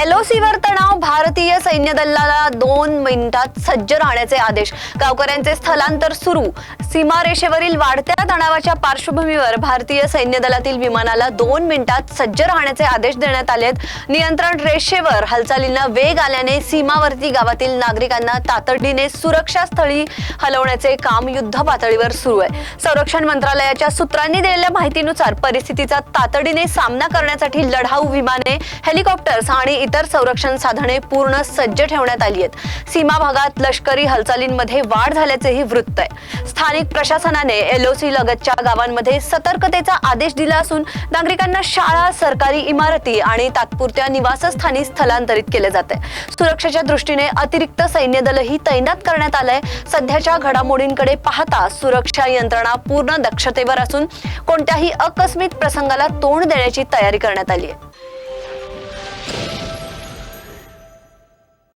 LOC वर तणाव भारतीय सैन्य दलाला दोन मिनिटात सज्ज राहण्याचे आदेश. गावकऱ्यांचे स्थलांतर सुरू. सीमारेषेवरील वाढत्या तणावाच्या पार्श्वभूमीवर भारतीय सैन्य दलातील विमानाला दोन मिनिटात सज्ज राहण्याचे आदेश देण्यात आले आहेत नियंत्रण रेषेवर हालचालींना वेग आल्याने सीमावर्ती गावातील नागरिकांना तातडीने सुरक्षा स्थळी हलवण्याचे काम युद्ध पातळीवर सुरू आहे. संरक्षण मंत्रालयाच्या सूत्रांनी दिलेल्या माहितीनुसार परिस्थितीचा तातडीने सामना करण्यासाठी लढाऊ विमाने हेलिकॉप्टर्स आणि इतर संरक्षण साधने पूर्ण सज्ज ठेवण्यात आली आहेत. सीमा भागात लष्करी हालचालींमध्ये वाढ झाल्याचेही वृत्त आहे. स्थानिक प्रशासनाने एलओसी लगतच्या गावांमध्ये सतर्कतेचा आदेश दिला असून नागरिकांना शाळा सरकारी इमारती आणि तात्पुरत्या निवासस्थानी स्थलांतरित केले जाते. सुरक्षेच्या दृष्टीने अतिरिक्त सैन्य दलही तैनात करण्यात आलंय. सध्याच्या घडामोडींकडे पाहता सुरक्षा यंत्रणा पूर्ण दक्षतेवर असून कोणत्याही आकस्मिक प्रसंगाला तोंड देण्याची तयारी करण्यात आली आहे.